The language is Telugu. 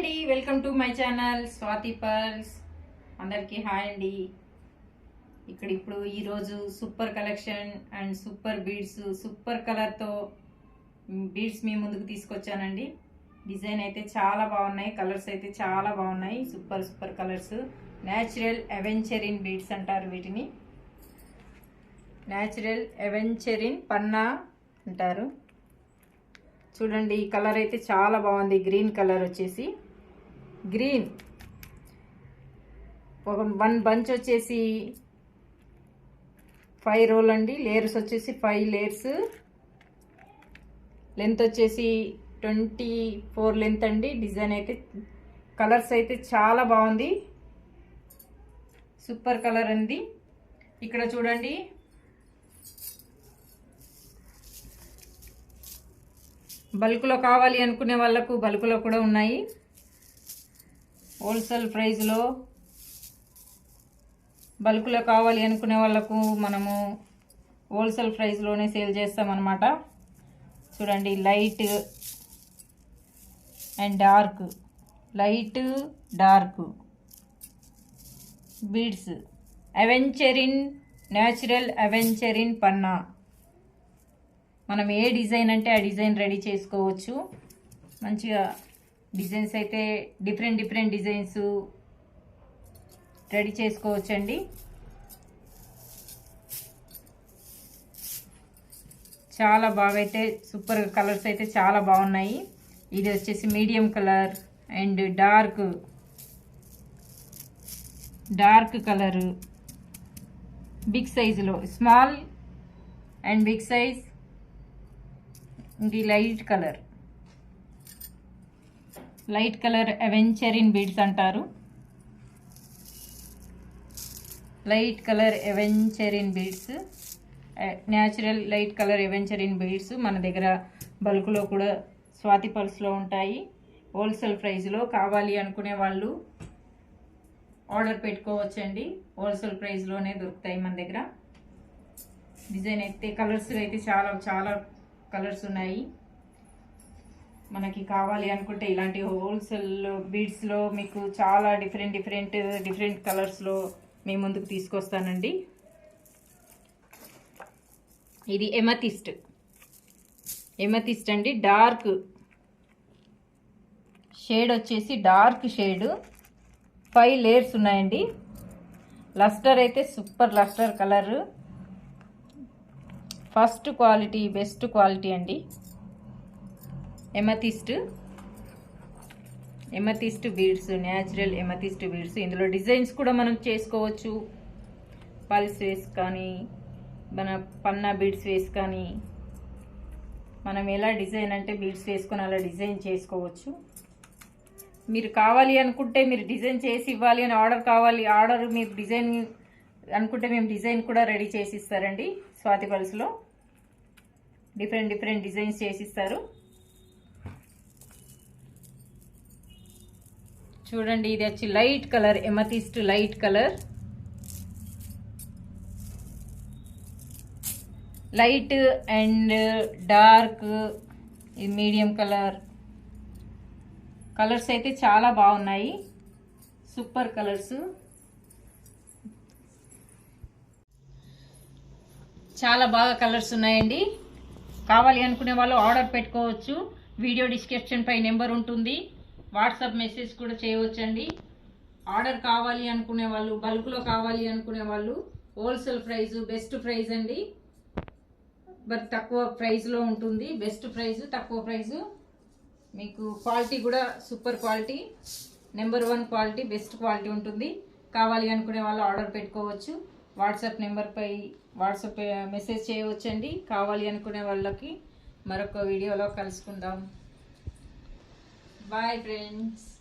అండి. Welcome to my channel Swathi pearls అందరికీ హాయ్ అండి. ఇక్కడ ఇప్పుడు ఈరోజు super collection and super beads super కలర్తో బీడ్స్ మీ ముందుకు తీసుకొచ్చానండి. డిజైన్ అయితే చాలా బాగున్నాయి కలర్స్ అయితే చాలా బాగున్నాయి super super colours natural aventurine beads అంటారు వీటిని. న్యాచురల్ అవెంచరిన్ పన్నా అంటారు. చూడండి ఈ కలర్ అయితే చాలా బాగుంది. గ్రీన్ కలర్ వచ్చేసి. గ్రీన్. ఒక వన్ బంచ్ వచ్చేసి ఫైవ్ రోల్ అండి. లేయర్స్ వచ్చేసి ఫైవ్ లేయర్స్. లెంత్ వచ్చేసి ట్వంటీ ఫోర్ లెంత్ అండి. డిజైన్ అయితే కలర్స్ అయితే చాలా బాగుంది. సూపర్ కలర్ అండి. ఇక్కడ చూడండి. బల్క్లో కావాలి అనుకునే వాళ్ళకు బల్క్లో కూడా ఉన్నాయి. హోల్సేల్ ప్రైస్లో బల్క్లో కావాలి అనుకునే వాళ్ళకు మనము హోల్సేల్ ప్రైస్లోనే సేల్ చేస్తామన్నమాట. చూడండి light and dark. Light dark. Beads. Aventurine natural aventurine పన్నా. మనం ఏ డిజైన్ అంటే ఆ డిజైన్ రెడీ చేసుకోవచ్చు. మంచిగా డిజైన్స్ అయితే డిఫరెంట్ డిఫరెంట్ డిజైన్స్ రెడీ చేసుకోవచ్చండి. చాలా బాగా అయితే సూపర్ కలర్స్ అయితే చాలా బాగున్నాయి. ఇది వచ్చేసి medium colour and dark dark colour. Big సైజులో స్మాల్ అండ్ బిగ్ సైజ్. ఇది light colour. Light colour aventurine beads అంటారు. Light colour aventurine beads. Natural light colour aventurine beads మన దగ్గర బల్క్లో కూడా స్వాతి పల్స్లో ఉంటాయి. హోల్సేల్ ప్రైస్లో కావాలి అనుకునే వాళ్ళు ఆర్డర్ పెట్టుకోవచ్చండి. హోల్సేల్ ప్రైస్లోనే దొరుకుతాయి మన దగ్గర. డిజైన్ అయితే కలర్స్ అయితే చాలా చాలా కలర్స్ ఉన్నాయి. మనకి కావాలి అనుకుంటే ఇలాంటి హోల్సేల్ బీడ్స్లో మీకు చాలా డిఫరెంట్ డిఫరెంట్ డిఫరెంట్ కలర్స్లో మీ ముందుకు తీసుకొస్తానండి. ఇది ఎమతిస్ట్. ఎమతిస్ట్ అండి డార్క్. షేడ్ వచ్చేసి డార్క్ షేడ్. ఫైవ్ లేయర్స్ ఉన్నాయండి. లస్టర్ అయితే super lustre colour. First quality best quality అండి. Amethyst amethyst beads natural amethyst beads ఇందులో డిజైన్స్ కూడా మనం చేసుకోవచ్చు. పల్స్ వేస్ కానీ మన పన్నా బీడ్స్ వేసి కానీ. మనం ఎలా డిజైన్ అంటే బీడ్స్ వేసుకొని అలా డిజైన్ చేసుకోవచ్చు. మీరు కావాలి అనుకుంటే మీరు డిజైన్ చేసి ఇవ్వాలి అని ఆర్డర్ కావాలి ఆర్డర్ మీరు డిజైన్ అనుకుంటే మేము డిజైన్ కూడా రెడీ చేసి ఇస్తారండి. స్వాతి పల్స్లో డిఫరెంట్ డిఫరెంట్ డిజైన్స్ చేసిస్తారు చూడండి ఇది వచ్చి light colour amethyst light colour. Light and dark ఇది మీడియం కలర్. కలర్స్ అయితే చాలా బాగున్నాయి. Super colours. చాలా బాగా కలర్స్ ఉన్నాయండి. కావాలి అనుకునే వాళ్ళు ఆర్డర్ పెట్టుకోవచ్చు. వీడియో డిస్క్రిప్షన్ పై నెంబర్ ఉంటుంది. వాట్సాప్ మెసేజ్ కూడా చేయవచ్చండి. ఆర్డర్ కావాలి అనుకునే వాళ్ళు బల్క్లో కావాలి అనుకునే వాళ్ళు హోల్సేల్ ప్రైజు బెస్ట్ ప్రైస్ అండి. బట్ తక్కువ ప్రైస్లో ఉంటుంది. బెస్ట్ ప్రైజ్ తక్కువ ప్రైజు మీకు క్వాలిటీ కూడా super quality. Number one quality best quality ఉంటుంది. కావాలి అనుకునే వాళ్ళు ఆర్డర్ పెట్టుకోవచ్చు. వాట్సాప్ నెంబర్పై వాట్సాప్ మెసేజ్ చేయవచ్చండి. కావాలి అనుకునే వాళ్ళకి మరొక వీడియోలో కలుసుకుందాం. Bye friends.